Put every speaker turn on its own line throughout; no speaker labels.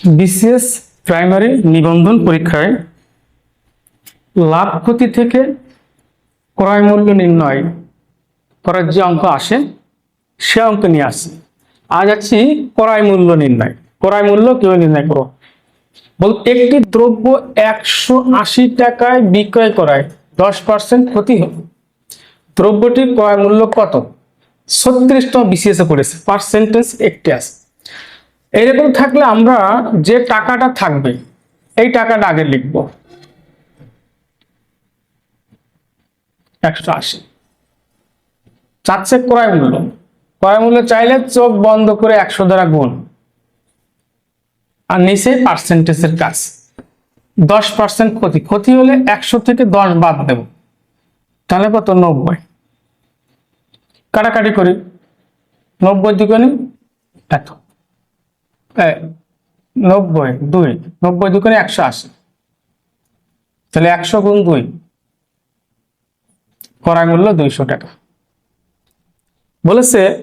BCS primary নিবন্ধন পরীক্ষায় লাভ ক্ষতি থেকে ক্রয় মূল্য নির্ণয় করার যে অঙ্ক আসে, সে অঙ্ক নিয়ে আসে। আজ আছি ক্রয় মূল্য নির্ণয়। ক্রয় মূল্য কেউ নির্ণয় করো বল, একটি দ্রব্য একশো আশি টাকায় বিক্রয় করায় দশ পার্সেন্ট ক্ষতি হবে। দ্রব্যটির ক্রয় মূল্য কত? ছত্রিশতম বিসিএস পড়েছে। পার্সেন্টেজ একটি আছে। এইরকম থাকলে আমরা যে টাকাটা থাকবে, এই টাকাটা আগে লিখব। একশো আশি। চাচ্ছে ক্রয় মূল্য। ক্রয় মূল্য চাইলে চোখ বন্ধ করে একশো দ্বারা গুণ। আর নিচে পার্সেন্টেজের কাজ। দশ পার্সেন্ট ক্ষতি। ক্ষতি হলে একশো থেকে দশ বাদ দেব। তাহলে কত? নব্বই। কাটাকাটি করি। নব্বই দুগুণে এত। নব্বই, দুই। নব্বই দুগুণে একশো আশি। তাহলে একশো গুণ দুই। ক্রয় মূল্য দুইশো টাকা। বলেছে,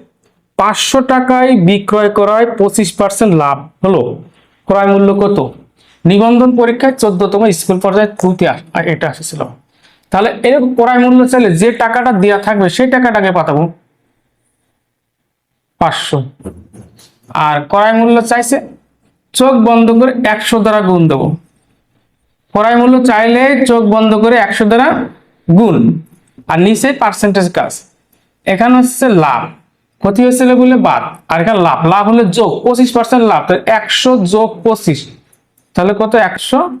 পাঁচশো টাকায় বিক্রয় করায় পঁচিশ পার্সেন্ট লাভ। হলো ক্রয় মূল্য কত? নিবন্ধন পরীক্ষায় চোদ্দতম স্কুল পর্যায়ে আস- এটা এসেছিল তাহলে এরকম ক্রয় মূল্য চাইলে যে টাকাটা দেওয়া থাকবে, সেই টাকাটাকে পাঠাবো। পাঁচশো। আর ক্রয় মূল্য চাইছে, চোখ বন্ধ করে একশো দ্বারা গুণ দেবো। ক্রয় মূল্য চাইলে চোখ বন্ধ করে একশো দ্বারা গুণ। আর নিচে পার্সেন্টেজ কাজ। এখানে হচ্ছে লাভ। ক্ষতি হয়েছিল বলে বাদ। আর এখানে লাভ। লাভ হলে যোগ, পঁচিশ পার্সেন্ট লাভ। একশো যোগ পঁচিশ। তাহলে কত? একশো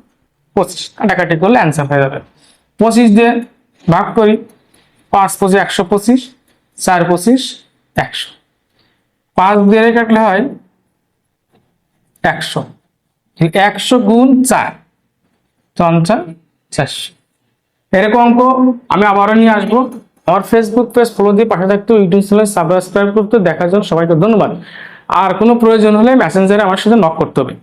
পঁচিশ। কাটাকাটি করলে অ্যান্সার হয়ে যাবে। পঁচিশ দিয়ে ভাগ করি। পাঁচ পঁচিশ, একশো পঁচিশ, চার পঁচিশ, একশো। পাঁচ দিয়ে কাটলে হয় একশো। একশো গুণ চার চঞ্চা চারশো। এরকম অঙ্ক আমি আবারও নিয়ে আসব। আমার ফেসবুক পেজ ফলো দিয়ে পাশে থাকতে ইউটিউব চ্যানেল সাবস্ক্রাইব করতে, দেখার জন্য সবাইকে ধন্যবাদ। আর কোনো প্রয়োজন হলে মেসেঞ্জারে আমার সাথে নক করতে হবে।